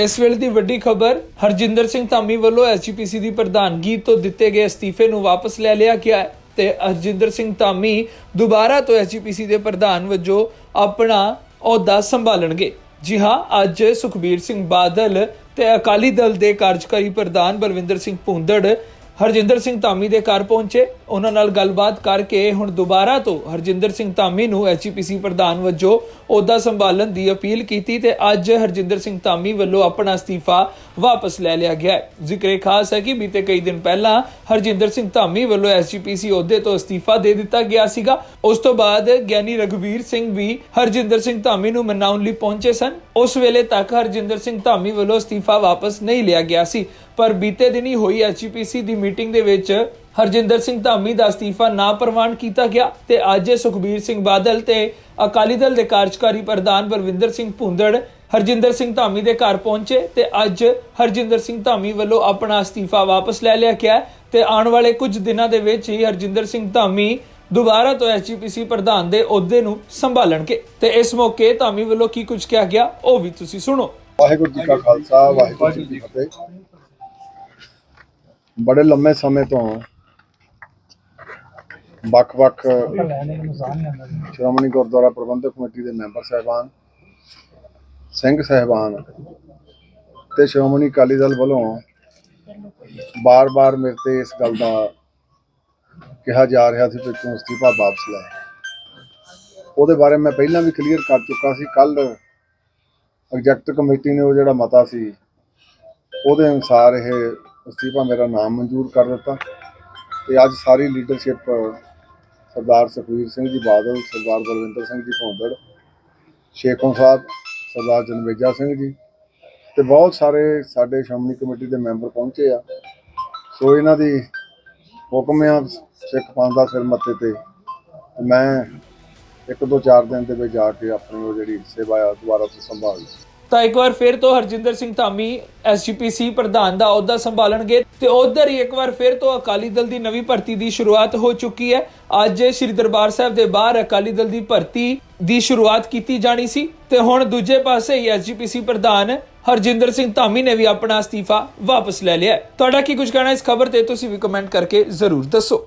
ਇਸ ਵੇਲੇ ਦੀ ਵੱਡੀ ਖਬਰ, ਹਰਜਿੰਦਰ ਸਿੰਘ ਧਾਮੀ ਵੱਲੋਂ ਐਸਜੀਪੀਸੀ ਦੀ ਪ੍ਰਧਾਨਗੀ ਤੋਂ ਦਿੱਤੇ ਗਏ ਅਸਤੀਫੇ ਨੂੰ ਵਾਪਸ ਲੈ ਲਿਆ ਗਿਆ ਹੈ ਤੇ ਹਰਜਿੰਦਰ ਸਿੰਘ ਧਾਮੀ ਦੁਬਾਰਾ ਤੋਂ ਐਸਜੀਪੀਸੀ ਦੇ ਪ੍ਰਧਾਨ ਵਜੋਂ ਆਪਣਾ ਅਹੁਦਾ ਸੰਭਾਲਣਗੇ। ਜੀ ਹਾਂ, ਅੱਜ ਸੁਖਬੀਰ ਸਿੰਘ ਬਾਦਲ ਤੇ ਅਕਾਲੀ ਦਲ ਦੇ ਕਾਰਜਕਾਰੀ ਪ੍ਰਧਾਨ ਬਲਵਿੰਦਰ ਸਿੰਘ ਭੁੰਦੜ ਹਰਜਿੰਦਰ ਸਿੰਘ ਧਾਮੀ ਦੇ ਘਰ ਪਹੁੰਚੇ। ਉਹਨਾਂ ਨਾਲ ਗੱਲਬਾਤ ਕਰਕੇ ਹੁਣ ਦੁਬਾਰਾ ਤੋਂ ਹਰਜਿੰਦਰ ਸਿੰਘ ਧਾਮੀ ਨੂੰ ਐਚਪੀਸੀ ਪ੍ਰਧਾਨ ਵਜੋਂ ਅਹੁਦਾ ਸੰਭਾਲਣ ਦੀ ਅਪੀਲ ਕੀਤੀ ਤੇ ਅੱਜ ਹਰਜਿੰਦਰ ਸਿੰਘ ਧਾਮੀ ਵੱਲੋਂ ਆਪਣਾ ਅਸਤੀਫਾ ਵਾਪਸ ਲੈ ਲਿਆ ਗਿਆ ਜ਼ਿਕਰੇ ਖਾਸ ਹੈ ਕਿ ਬੀਤੇ ਕਈ ਦਿਨ ਪਹਿਲਾਂ ਹਰਜਿੰਦਰ ਸਿੰਘ ਧਾਮੀ ਵੱਲੋਂ ਐਸਜੀਪੀਸੀ ਅਹੁਦੇ ਤੋਂ ਅਸਤੀਫਾ ਦੇ ਦਿੱਤਾ ਗਿਆ ਸੀਗਾ। ਉਸ ਤੋਂ ਬਾਅਦ ਗਿਆਨੀ ਰਘਵੀਰ ਸਿੰਘ ਵੀ ਹਰਜਿੰਦਰ ਸਿੰਘ ਧਾਮੀ ਨੂੰ ਮਨਾਉਣ ਲਈ ਪਹੁੰਚੇ ਸਨ। ਉਸ ਵੇਲੇ ਤੱਕ ਹਰਜਿੰਦਰ ਸਿੰਘ ਧਾਮੀ ਵੱਲੋਂ ਅਸਤੀਫਾ ਵਾਪਸ ਨਹੀਂ ਲਿਆ ਗਿਆ ਸੀ। ਪਰ ਬੀਤੇ ਦਿਨੀ ਹੋਈ ਐਚਪੀਸੀ ਦੀ ਮੀਟਿੰਗ ਦੇ ਵਿੱਚ ਹਰਜਿੰਦਰ ਸਿੰਘ ਧਾਮੀ ਦਾ ਅਸਤੀਫਾ ਨਾ ਪ੍ਰਵਾਨ ਕੀਤਾ ਗਿਆ ਤੇ ਅੱਜ ਸੁਖਬੀਰ ਸਿੰਘ ਬਾਦਲ ਤੇ ਅਕਾਲੀ ਦਲ ਦੇ ਕਾਰਜਕਾਰੀ ਪ੍ਰਧਾਨ ਬਲਵਿੰਦਰ ਸਿੰਘ ਭੁੰਦੜ, ਹਰਜਿੰਦਰ ਸਿੰਘ ਧਾਮੀ ਦੇ ਘਰ ਪਹੁੰਚੇ ਤੇ ਅੱਜ ਹਰਜਿੰਦਰ ਸਿੰਘ ਧਾਮੀ ਵੱਲੋਂ ਆਪਣਾ ਅਸਤੀਫਾ ਵਾਪਸ ਲੈ ਲਿਆ ਗਿਆ ਤੇ ਆਉਣ ਵਾਲੇ ਕੁਝ ਦਿਨਾਂ ਦੇ ਵਿੱਚ ਹੀ ਹਰਜਿੰਦਰ ਸਿੰਘ ਧਾਮੀ ਦੁਬਾਰਾ ਤੋਂ ਐਚਪੀਸੀ ਪ੍ਰਧਾਨ ਦੇ ਅਹੁਦੇ ਨੂੰ ਸੰਭਾਲਣਗੇ ਤੇ ਇਸ ਮੌਕੇ ਧਾਮੀ ਵੱਲੋਂ ਕੀ ਕੁਝ ਕਿਹਾ ਗਿਆ ਉਹ ਵੀ ਤੁਸੀਂ ਸੁਣੋ। ਵਾਹਿਗੁਰੂ ਜੀ ਕਾ ਖਾਲਸਾ, ਵਾਹਿਗੁਰੂ ਜੀ ਕੀ ਫਤਿਹ। ਬੜੇ ਲੰਮੇ ਸਮੇਂ ਤੋਂ ਵੱਖ-ਵੱਖ ਸ਼੍ਰੋਮਣੀ ਗੁਰਦੁਆਰਾ ਪ੍ਰਬੰਧਕ ਕਮੇਟੀ ਦੇ ਮੈਂਬਰ ਸਾਹਿਬਾਨ, ਸਿੰਘ ਸਾਹਿਬਾਨ ਤੇ ਸ਼੍ਰੋਮਣੀ ਅਕਾਲੀ ਦਲ ਵੱਲੋਂ ਬਾਰ-ਬਾਰ ਮੇਰੇ ਤੇ ਇਸ ਗੱਲ ਦਾ ਕਿਹਾ ਜਾ ਰਿਹਾ ਸੀ ਕਿ ਤੂੰ ਅਸਤੀਫਾ ਵਾਪਸ ਲੈ। ਉਹਦੇ ਬਾਰੇ ਮੈਂ ਪਹਿਲਾਂ ਵੀ ਕਲੀਅਰ ਕਰ ਚੁੱਕਾ ਸੀ। ਕੱਲ ਐਗਜੈਕਟ ਕਮੇਟੀ ਨੇ ਉਹ ਜਿਹੜਾ ਮਤਾ ਸੀ, ਉਹਦੇ ਅਨੁਸਾਰ ਇਹ ਅਸਤੀਫਾ ਮੇਰਾ ਨਾਮ ਮਨਜ਼ੂਰ ਕਰ ਦਿੱਤਾ ਤੇ ਅੱਜ ਸਾਰੀ ਲੀਡਰਸ਼ਿਪ ਸਰਦਾਰ ਸੁਖਵੀਰ ਸਿੰਘ ਜੀ ਬਾਦਲ, ਸਰਦਾਰ ਬਲਵਿੰਦਰ ਸਿੰਘ ਜੀ ਭੌਂਦੜ, ਸ਼ੇਖੋਂ ਸਾਹਿਬ, ਸਰਦਾਰ ਜਨਵੇਜਾ ਸਿੰਘ ਜੀ ਤੇ ਬਹੁਤ ਸਾਰੇ ਸਾਡੇ ਸ਼੍ਰੋਮਣੀ ਕਮੇਟੀ ਦੇ ਮੈਂਬਰ ਪਹੁੰਚੇ ਆ। ਸੋ ਇਹਨਾਂ ਦੀ ਹੁਕਮ ਆ ਸਿੱਖ ਪੰਥ ਦਾ ਸਿਰ ਮੱਥੇ ਤੇ ਤੇ ਮੈਂ ਇੱਕ ਦੋ ਚਾਰ ਦਿਨ ਦੇ ਵਿੱਚ ਜਾ ਕੇ ਆਪਣੀ ਉਹ ਜਿਹੜੀ ਸੇਵਾ ਆ, ਦੁਬਾਰਾ ਤੋਂ ਸੰਭਾਲ ਲਈ। ਤਾਂ ਇੱਕ ਵਾਰ ਫਿਰ ਤੋਂ ਹਰਜਿੰਦਰ ਸਿੰਘ ਧਾਮੀ ਐਸਜੀਪੀਸੀ ਪ੍ਰਧਾਨ ਦਾ ਅਹੁਦਾ ਸੰਭਾਲਣਗੇ ਤੇ ਉਧਰ ਹੀ ਇੱਕ ਵਾਰ ਫਿਰ ਤੋਂ ਅਕਾਲੀ ਦਲ ਦੀ ਨਵੀਂ ਭਰਤੀ ਦੀ ਸ਼ੁਰੂਆਤ ਹੋ ਚੁੱਕੀ ਹੈ। ਅੱਜ ਸ੍ਰੀ ਦਰਬਾਰ ਸਾਹਿਬ ਦੇ ਬਾਹਰ ਅਕਾਲੀ ਦਲ ਦੀ ਭਰਤੀ ਦੀ ਸ਼ੁਰੂਆਤ ਕੀਤੀ ਜਾਣੀ ਸੀ ਤੇ ਹੁਣ ਦੂਜੇ ਪਾਸੇ ਹੀ ਐਸਜੀਪੀਸੀ ਪ੍ਰਧਾਨ ਹਰਜਿੰਦਰ ਸਿੰਘ ਧਾਮੀ ਨੇ ਵੀ ਆਪਣਾ ਅਸਤੀਫਾ ਵਾਪਸ ਲੈ ਲਿਆ ਤੁਹਾਡਾ ਕੀ ਕੁਝ ਕਹਿਣਾ ਇਸ ਖਬਰ ਤੇ ਤੁਸੀਂ ਵੀ ਕਮੈਂਟ ਕਰਕੇ ਜ਼ਰੂਰ ਦੱਸੋ।